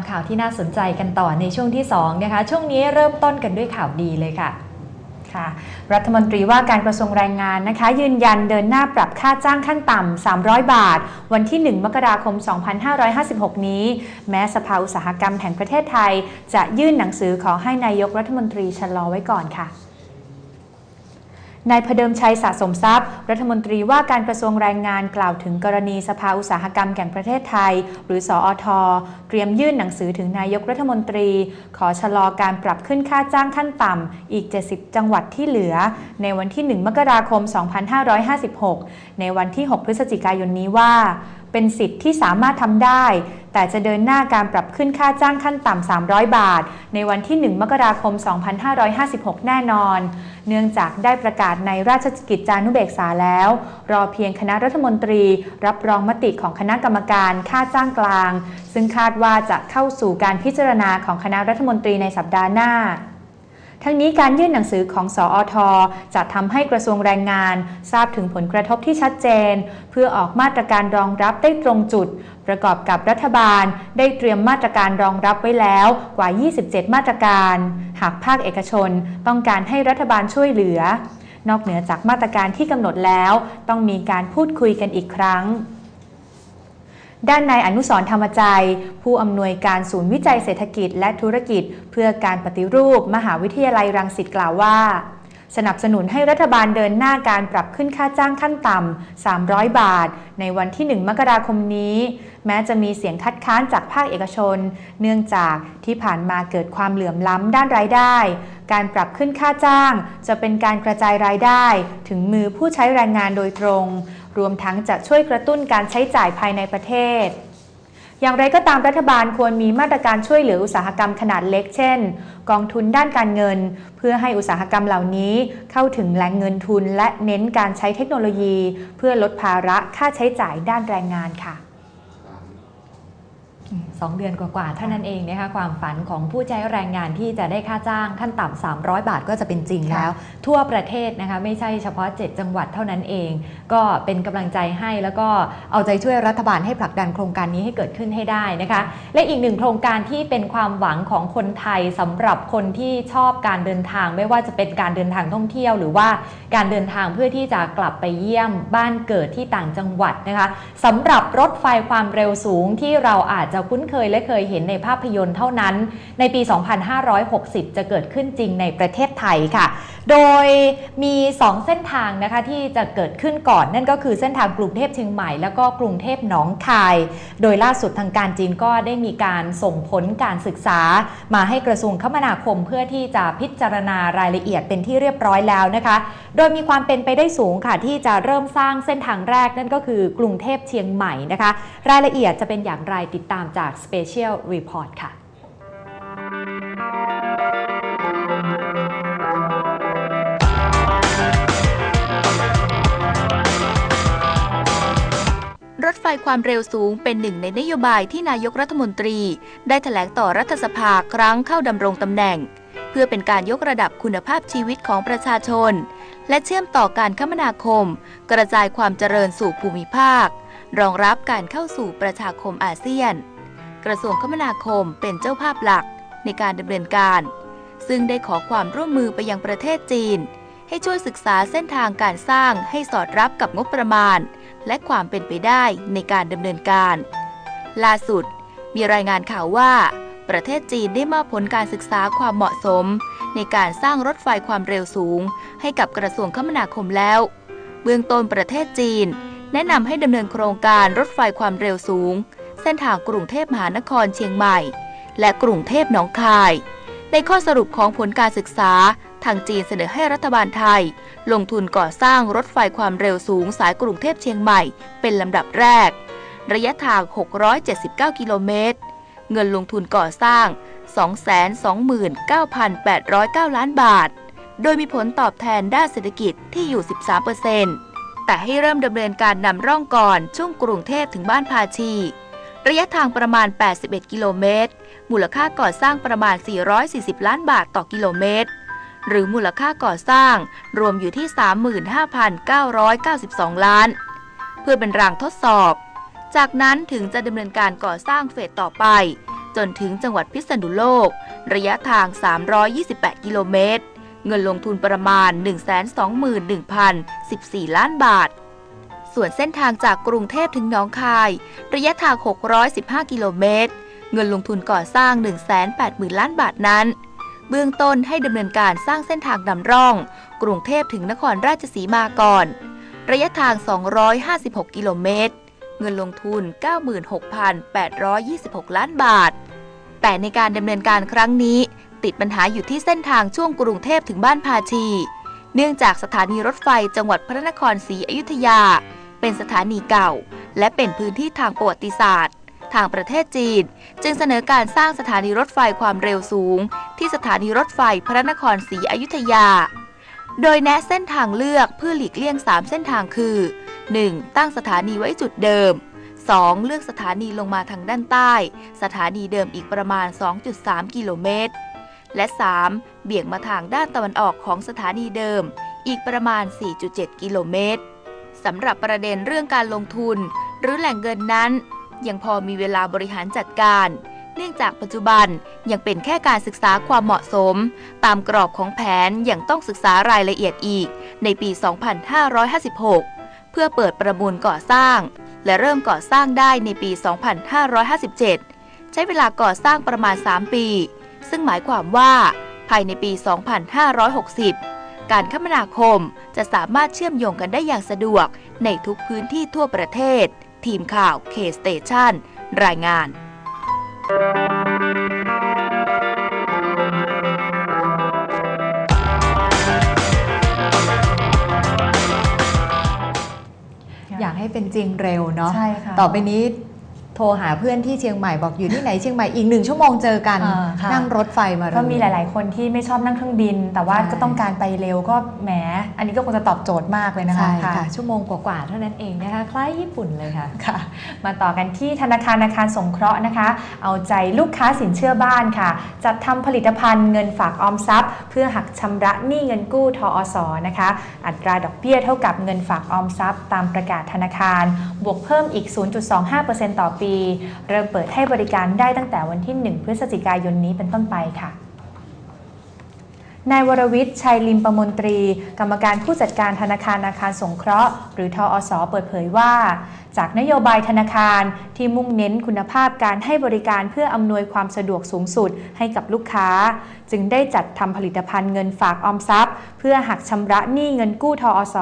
ามข่าวที่น่าสนใจกันต่อในช่วงที่2นะคะ ช่วงนี้เริ่มต้นกันด้วยข่าวดีเลยค่ะค่ะรัฐมนตรีว่าการกระทรวงแรงงานนะคะ ยืนยันเดินหน้าปรับค่าจ้างขั้นต่ำ 300 บาท วันที่ 1 มกราคม 2556 นี้ แม้สภาอุตสาหกรรมแห่งประเทศไทย จะยื่นหนังสือขอให้นายกรัฐมนตรีชะลอไว้ก่อนค่ะ นายพเดิมชัยสะสมทรัพย์ รัฐมนตรีว่าการกระทรวงแรงงานกล่าวถึงกรณีสภาอุตสาหกรรมแห่งประเทศไทย หรือสอทเตรียมยื่นหนังสือถึงนายกรัฐมนตรี ขอชะลอการปรับขึ้นค่าจ้างขั้นต่ำอีก 70 จังหวัดที่เหลือ ในวันที่ 1 มกราคม 2556 ในวันที่ 6 พฤศจิกายนนี้ว่า เป็นสิทธิ์ที่สามารถทำได้ แต่จะเดินหน้าการปรับขึ้นค่าจ้างขั้นต่ำ 300 บาท ในวันที่ 1 มกราคม 2556 แน่นอน เนื่องจากได้ประกาศในราชกิจจานุเบกษาแล้ว รอเพียงคณะรัฐมนตรีรับรองมติของคณะกรรมการค่าจ้างกลาง ซึ่งคาดว่าจะเข้าสู่การพิจารณาของคณะรัฐมนตรีในสัปดาห์หน้า ทั้งนี้การยื่นหนังสือของสออทจะทำให้กระทรวงแรงงาน ทราบถึงผลกระทบที่ชัดเจน เพื่อออกมาตรการรองรับได้ตรงจุด ประกอบกับรัฐบาล ได้เตรียมมาตรการรองรับไว้แล้วกว่า 27 มาตรการ หากภาคเอกชนต้องการให้รัฐบาลช่วยเหลือ นอกเหนือจากมาตรการที่กำหนดแล้ว ต้องมีการพูดคุยกันอีกครั้ง ด้านนายอนุสรธรรมใจ ผู้อำนวยการศูนย์วิจัยเศรษฐกิจและธุรกิจ เพื่อการปฏิรูป มหาวิทยาลัยรังสิตกล่าวว่า สนับสนุนให้รัฐบาลเดินหน้าการปรับขึ้นค่าจ้างขั้นต่ำ 300 บาท ในวันที่ 1 มกราคมนี้ แม้จะมีเสียงคัดค้านจากภาคเอกชน เนื่องจากที่ผ่านมาเกิดความเหลื่อมล้ำด้านรายได้ การปรับขึ้นค่าจ้าง จะเป็นการกระจายรายได้ ถึงมือผู้ใช้แรงงานโดยตรง รวมทั้งจะช่วยกระตุ้นการใช้จ่ายภายในประเทศ อย่างไรก็ตามรัฐบาลควรมีมาตรการช่วยเหลืออุตสาหกรรมขนาดเล็ก เช่น กองทุนด้านการเงิน เพื่อให้อุตสาหกรรมเหล่านี้เข้าถึงแหล่งเงินทุน และเน้นการใช้เทคโนโลยี เพื่อลดภาระค่าใช้จ่ายด้านแรงงานค่ะ สองเดือนกว่าๆเท่านั้นเองนะคะความฝันของผู้ใช้แรงงานที่จะได้ค่าจ้างขั้นต่ำ300 บาทก็จะเป็นจริงแล้ว ทั่วประเทศนะคะไม่ใช่เฉพาะ 7 จังหวัดเท่านั้นเอง ก็เป็นกำลังใจให้แล้วก็เอาใจช่วยรัฐบาลให้ผลักดันโครงการนี้ให้เกิดขึ้นให้ได้นะคะ และอีกหนึ่งโครงการที่เป็นความหวังของคนไทยสำหรับคนที่ชอบการเดินทาง ไม่ว่าจะเป็นการเดินทางท่องเที่ยว หรือว่าการเดินทางเพื่อที่จะกลับไปเยี่ยมบ้านเกิดที่ต่างจังหวัดนะคะสำหรับรถไฟความเร็วสูงที่เราอาจจะคุ้นเคยและเคยเห็นในภาพยนตร์เท่านั้น ในปี 2560 จะเกิดขึ้นจริงในประเทศไทยค่ะ โดยมี 2 เส้นทางนะคะที่จะเกิดขึ้นก่อน นั่นก็คือเส้นทางกรุงเทพเชียงใหม่ แล้วก็กรุงเทพหนองคาย โดยล่าสุดทางการจีนก็ได้มีการส่งผลการศึกษา มาให้กระทรวงคมนาคมเพื่อที่จะพิจารณารายละเอียดเป็นที่เรียบร้อยแล้วนะคะ โดยมีความเป็นไปได้สูงค่ะที่จะเริ่มสร้างเส้นทางแรกนั่นก็คือกรุงเทพเชียงใหม่นะคะ รายละเอียดจะเป็นอย่างไรติดตามจาก Special Report ค่ะรถไฟความเร็วสูงเป็นหนึ่งในนโยบายที่นายกรัฐมนตรี ได้แถลงต่อรัฐสภาครั้งเข้าดำรงตำแหน่ง เพื่อเป็นการยกระดับคุณภาพชีวิตของประชาชน และเชื่อมต่อการคมนาคม กระจายความเจริญสู่ภูมิภาค รองรับการเข้าสู่ประชาคมอาเซียน กระทรวงคมนาคมเป็นเจ้าภาพหลักในการดำเนินการ ซึ่งได้ขอความร่วมมือไปยังประเทศจีน ให้ช่วยศึกษาเส้นทางการสร้างให้สอดรับกับงบประมาณ และความเป็นไปได้ในการดำเนินการ ล่าสุด มีรายงานข่าวว่า ประเทศจีนได้มอบผลการศึกษาความเหมาะสม ในการสร้างรถไฟความเร็วสูง ให้กับกระทรวงคมนาคมแล้ว เบื้องต้นประเทศจีน แนะนำให้ดำเนินโครงการรถไฟความเร็วสูง เส้นทางกรุงเทพมหานครเชียงใหม่ และกรุงเทพหนองคาย ในข้อสรุปของผลการศึกษา ทางจีนเสนอให้รัฐบาลไทย ลงทุนก่อสร้างรถไฟความเร็วสูงสายกรุงเทพเชียงใหม่ เป็นลำดับแรก ระยะทาง 679 กิโลเมตร เงินลงทุนก่อสร้าง 229,809 ล้านบาท โดยมีผลตอบแทนด้านเศรษฐกิจที่อยู่ 13%แต่ให้เริ่มดำเนินการนำร่องก่อนช่วงกรุงเทพถึงบ้านพาชี ระยะทางประมาณ 81 กิโลเมตร มูลค่าก่อสร้างประมาณ 440 ล้านบาทต่อกิโลเมตร หรือมูลค่าก่อสร้างรวมอยู่ที่ 35,992 ล้าน เพื่อเป็นรางทดสอบ จากนั้นถึงจะดำเนินการก่อสร้างเฟสต่อไป จนถึงจังหวัดพิษณุโลก ระยะทาง 328 กิโลเมตร เงินลงทุนประมาณ 121,014 ล้านบาท ส่วนเส้นทางจากกรุงเทพถึงหนองคาย ระยะทาง 615 กิโลเมตร เงินลงทุนก่อสร้าง 180,000 ล้านบาทนั้น เบื้องต้นให้ดำเนินการสร้างเส้นทางนำร่อง กรุงเทพถึงนครราชสีมาก่อน ระยะทาง 256 กิโลเมตร เงินลงทุน 96,826 ล้านบาท แต่ในการดำเนินการครั้งนี้ ติดปัญหาอยู่ที่เส้นทางช่วงกรุงเทพถึงบ้านพาชีเนื่องจากสถานีรถไฟจังหวัดพระนครศรีอยุธยา เป็นสถานีเก่า และเป็นพื้นที่ทางประวัติศาสตร์ ทางประเทศจีน จึงเสนอการสร้างสถานีรถไฟความเร็วสูง ที่สถานีรถไฟพระนครศรีอยุธยา โดยแนะเส้นทางเลือกเพื่อหลีกเลี่ยง 3 เส้นทางคือ 1. ตั้งสถานีไว้จุดเดิม 2. เลือกสถานีลงมาทางด้านใต้ สถานีเดิมอีกประมาณ 2.3 กิโลเมตร และ 3. เบี่ยงมาทางด้านตะวันออกของสถานีเดิม อีกประมาณ 4.7 กิโลเมตร สำหรับประเด็นเรื่องการลงทุน หรือแหล่งเงินนั้น ยังพอมีเวลาบริหารจัดการ เนื่องจากปัจจุบันยังเป็นแค่การศึกษาความเหมาะสม ตามกรอบของแผนยังต้องศึกษารายละเอียดอีก ในปี 2556 เพื่อเปิดประมูลก่อสร้าง และเริ่มก่อสร้างได้ในปี 2557 ใช้เวลาก่อสร้างประมาณ 3 ปี ซึ่งหมายความว่า ภายในปี 2560 การคมนาคม จะสามารถเชื่อมโยงกันได้อย่างสะดวก ในทุกพื้นที่ทั่วประเทศ ทีมข่าว K-Station รายงาน อยากให้เป็นจริงเร็วเนาะ ใช่ค่ะ ต่อไปนี้โทรหาเพื่อนที่เชียงใหม่บอกอยู่ที่ไหนเชียงใหม่อีกหนึ่งชั่วโมงเจอกัน อ่าค่ะ นั่งรถไฟมาเลย ก็มีหลาย ๆ คนที่ไม่ชอบนั่งเครื่องบิน แต่ว่าใช่ ก็ต้องการไปเร็วก็แหม อันนี้ก็คงจะตอบโจทย์มากเลยนะคะ ใช่ค่ะ ชั่วโมงกว่าๆเท่านั้นเองนะคะ คล้ายญี่ปุ่นเลยค่ะ ค่ะมาต่อกันที่ธนาคารอาคารสงเคราะห์นะคะ เอาใจลูกค้าสินเชื่อบ้านค่ะ จัดทำผลิตภัณฑ์เงินฝากออมทรัพย์ เพื่อหักชำระหนี้เงินกู้ทอสนะคะ อัตราดอกเบี้ยเท่ากับเงินฝากออมทรัพย์ ตามประกาศธนาคาร บวกเพิ่มอีก 0.25%ต่อปีเริ่มเปิดให้บริการได้ตั้งแต่วันที่ 1 พฤศจิกายนนี้เป็นต้นไปค่ะ นายวรวิทย์ชัยลิมประมนตรี กรรมการผู้จัดการธนาคารอาคารสงเคราะห์ หรือทออสเปิดเผยว่า จากนโยบายธนาคารที่มุ่งเน้นคุณภาพการให้บริการเพื่ออำนวยความสะดวกสูงสุดให้กับลูกค้า จึงได้จัดทำผลิตภัณฑ์เงินฝากออมทรัพย์ เพื่อหักชำระหนี้เงินกู้ทออส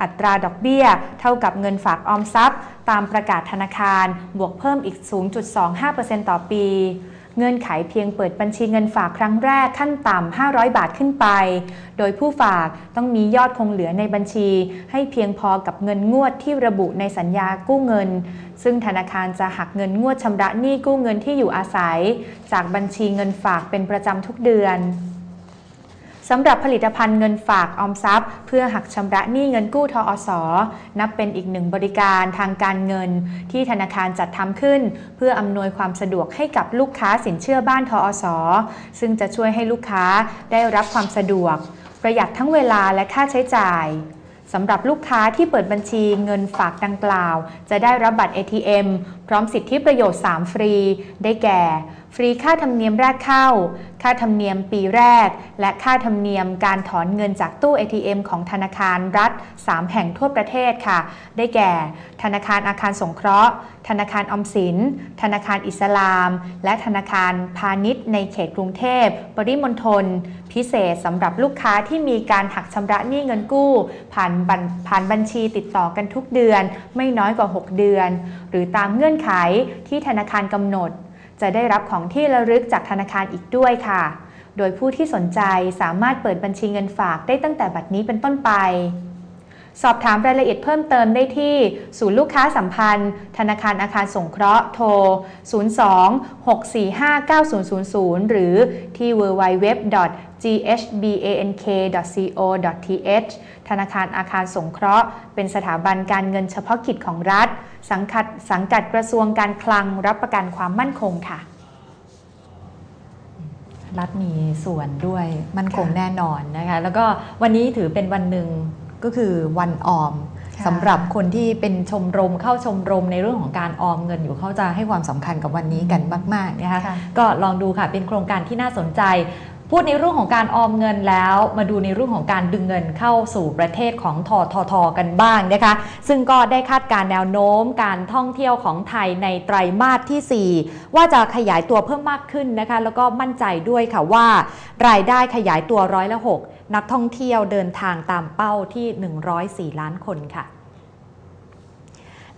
อัตราดอกเบี้ย เท่ากับเงินฝากออมทรัพย์ ตามประกาศธนาคารบวกเพิ่มอีก 0.25%ต่อปี เงื่อนไขเพียงเปิดบัญชีเงินฝากครั้งแรกขั้นต่ำ 500 บาทขึ้นไป โดยผู้ฝากต้องมียอดคงเหลือในบัญชี ให้เพียงพอกับเงินงวดที่ระบุในสัญญากู้เงิน ซึ่งธนาคารจะหักเงินงวดชำระหนี้กู้เงินที่อยู่อาศัย จากบัญชีเงินฝากเป็นประจำทุกเดือน สำหรับผลิตภัณฑ์เงินฝากออมทรัพย์ เพื่อหักชำระหนี้เงินกู้ทอสอนับเป็นอีกหนึ่งบริการทางการเงิน ที่ธนาคารจัดทำขึ้น เพื่ออำนวยความสะดวกให้กับลูกค้าสินเชื่อบ้านทอสอซึ่งจะช่วยให้ลูกค้าได้รับความสะดวก ประหยัดทั้งเวลาและค่าใช้จ่ายสำหรับลูกค้าที่เปิดบัญชีเงินฝากดังกล่าว จะได้รับบัตร ATM พร้อมสิทธิประโยชน์ 3 ฟรี ได้แก่ ฟรีค่าธรรมเนียมแรกเข้า ค่าธรรมเนียมปีแรก และค่าธรรมเนียมการถอนเงินจากตู้ ATM ของธนาคารรัฐ 3 แห่งทั่วประเทศค่ะ ได้แก่ ธนาคารอาคารสงเคราะห์ ธนาคารออมสิน ธนาคารอิสลาม และธนาคารพาณิชย์ในเขตกรุงเทพ ปริมณฑล พิเศษสำหรับลูกค้าที่มีการหักชำระหนี้เงินกู้ ผ่านบัญผ่านบัญชีติดต่อกันทุกเดือน ไม่น้อยกว่า 6 เดือน หรือตามเงื่อนไขที่ธนาคารกำหนด จะได้รับของที่ระลึกจากธนาคารอีกด้วยค่ะ โดยผู้ที่สนใจสามารถเปิดบัญชีเงินฝากได้ตั้งแต่บัดนี้เป็นต้นไป สอบถามรายละเอียดเพิ่มเติมได้ที่ศูนย์ลูกค้าสัมพันธ์ ธนาคารอาคารสงเคราะห์โทร 02-645-9000 หรือที่ www.ghbank.co.th ธนาคารอาคารสงเคราะห์ เป็นสถาบันการเงินเฉพาะกิจของรัฐ สังกัดสังกัดกระทรวงการคลังรับประกันความมั่นคงค่ะ รัฐมีส่วนด้วยมั่นคงค่ะแน่นอนนะคะ แล้วก็วันนี้ถือเป็นวันหนึ่งก็คือวันออมค่ะสำหรับคนที่เป็นชมรมเข้าชมรมในเรื่องของการออมเงินอยู่เขาจะให้ความสำคัญกับวันนี้กันมากๆนะคะค่ะก็ลองดูค่ะเป็นโครงการที่น่าสนใจ พูดในเรื่องของการออมเงินแล้ว มาดูในเรื่องของการดึงเงินเข้าสู่ประเทศของทททกันบ้างนะคะ ซึ่งก็ได้คาดการณ์แนวโน้มการท่องเที่ยวของไทยในไตรมาสทีสี่ 4 ว่าจะขยายตัวเพิ่มมากขึ้นนะคะ แล้วก็มั่นใจด้วยค่ะว่า รายได้ขยายตัวร้อยละ6นักท่องเที่ยวเดินทางตามเป้าที่ 104 ล้านคนค่ะ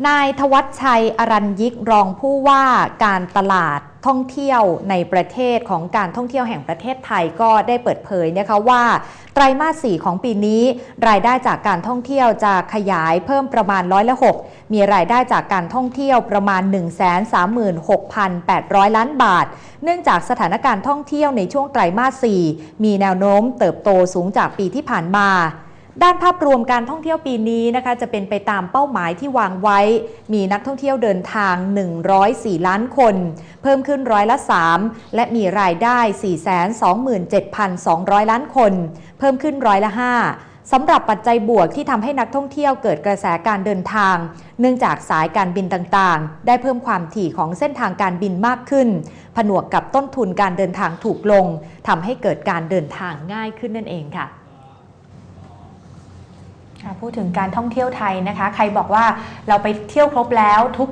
นายทวัชชัยอรัญยิกรองผู้ว่าการตลาด ท่องเที่ยวในประเทศของการท่องเที่ยวแห่งประเทศไทยก็ได้เปิดเผยนะคะว่าไตรมาส 4 ของปีนี้ รายได้จากการท่องเที่ยวจะขยายเพิ่มประมาณร้อยละ6มีรายได้จากการท่องเที่ยวประมาณ 136,800 ล้านบาท เนื่องจากสถานการณ์ท่องเที่ยวในช่วงไตรมาส 4 มีแนวโน้มเติบโตสูงจากปีที่ผ่านมา ด้านภาพรวมการท่องเที่ยวปีนี้นะคะจะเป็นไปตามเป้าหมายที่วางไว้ มีนักท่องเที่ยวเดินทาง 104 ล้านคน เพิ่มขึ้นร้อยละ 3 และมีรายได้ 427,200 ล้านคน เพิ่มขึ้นร้อยละ 5สำหรับปัจจัยบวกที่ทำให้นักท่องเที่ยวเกิดกระแสการเดินทาง เนื่องจากสายการบินต่างๆ ได้เพิ่มความถี่ของเส้นทางการบินมากขึ้น ผนวกกับต้นทุนการเดินทางถูกลงทำให้เกิดการเดินทางง่ายขึ้นนั่นเองค่ะค่ะ พูดถึงการท่องเที่ยวไทยนะคะ ใครบอกว่าเราไปเที่ยวครบแล้วทุก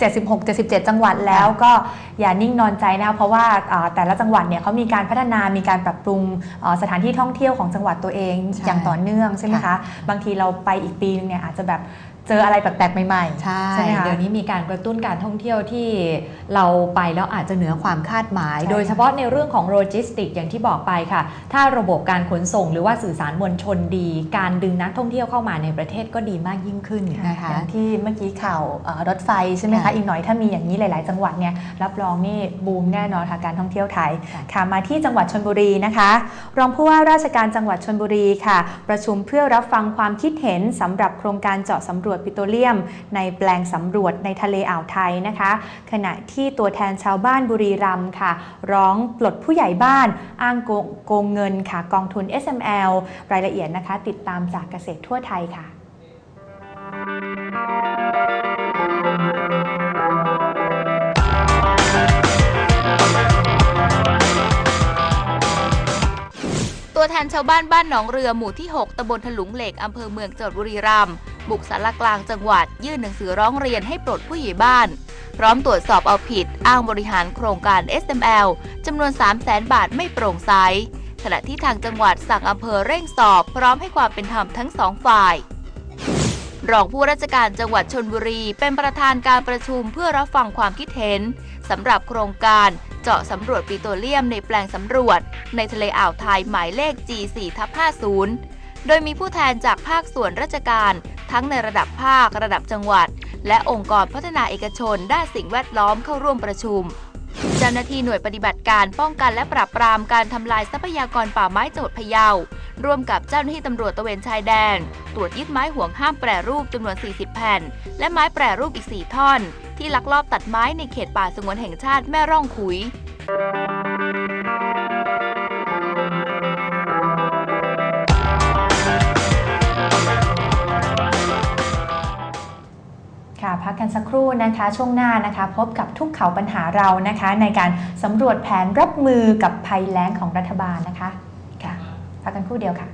76 77 จังหวัดแล้วก็อย่านิ่งนอนใจนะคะเพราะว่าอ่าแต่ละจังหวัดเนี่ยเขามีการพัฒนามีการปรับปรุงอ่าสถานที่ท่องเที่ยวของจังหวัดตัวเองใช่อย่างต่อเนื่องใช่ไหมคะค่ะบางทีเราไปอีกปีนึงเนี่ยอาจจะแบบ เจออะไรแปลกๆใหม่ๆ ใช่ใช่ไหมคะเดี๋ยวนี้มีการกระตุ้นการท่องเที่ยวที่เราไปแล้วอาจจะเหนือความคาดหมายใช่โดยเฉพาะในเรื่องของโลจิสติกอย่างที่บอกไปค่ะ ถ้าระบบการขนส่งหรือว่าสื่อสารมวลชนดี การดึงนักท่องเที่ยวเข้ามาในประเทศก็ดีมากยิ่งขึ้นนะคะอย่างที่เมื่อกี้ข่าวเอ่อรถไฟใช่ไหมคะค่ะอีกหน่อยถ้ามีอย่างนี้หลาย ๆ จังหวัดเนี่ยรับรองนี่บูมแน่นอนค่ะการท่องเที่ยวไทยค่ะค่ะมาที่จังหวัดชนบุรีนะคะ รองผู้ว่าราชการจังหวัดชนบุรีค่ะ ประชุมเพื่อรับฟังความคิดเห็นสำหรับโครงการเจาะสำรวจปิโตรเลียม ในแปลงสำรวจในทะเลอ่าวไทยนะคะ ขณะที่ตัวแทนชาวบ้านบุรีรัมย์ค่ะ ร้องปลดผู้ใหญ่บ้าน อ้างโกงโกงเงินค่ะกองทุน SML รายละเอียดนะคะ ติดตามจากเกษตรทั่วไทยค่ะตัวแทนชาวบ้านบ้านหนองเรือหมู่ที่ 6ตำบลถลุงเหล็ก อำเภอเมืองจังหวัดบุรีรัมย์ บุกสารกลางจังหวัด ยื่นหนังสือร้องเรียนให้ปลดผู้ใหญ่บ้าน พร้อมตรวจสอบเอาผิด อ้างบริหารโครงการ SML จำนวน 3 0 0แสนบาทไม่โปร่งใสขณะที่ทางจังหวัดสั่งอำเภอเร่งสอบ พร้อมให้ความเป็นธรรมทั้งสองฝ่ายรองผู้ราชการจังหวัดชนบุรี เป็นประธานการประชุมเพื่อรับฟังความคิดเห็นสำหรับโครงการเจาะสำรวจปิโตรเลียมในแปลงสำรวจ ในทะเลอ่าวไทยหมายเลข G4 ทับ50 โดยมีผู้แทนจากภาคส่วนราชการ ทั้งในระดับภาค ระดับจังหวัด และองค์กรพัฒนาเอกชน ด้านสิ่งแวดล้อมเข้าร่วมประชุม เจ้าหน้าที่หน่วยปฏิบัติการป้องกันและปราบปรามการทำลายทรัพยากรป่าไม้จังหวัดพะเยา ร่วมกับเจ้าหน้าที่ตำรวจตะเวนชายแดน ตรวจยึดไม้ห่วงห้ามแปรรูปจำนวน 40 แผ่น และไม้แปรรูปอีก 4 ท่อน ที่ลักลอบตัดไม้ในเขตป่าสงวนแห่งชาติแม่ร่องขุย กันสักครู่นะคะ ช่วงหน้านะคะ พบกับทุกเขาปัญหาเรานะคะ ในการสำรวจแผนรับมือกับภัยแล้งของรัฐบาลนะคะค่ะพักกันครู่เดียวค่ะ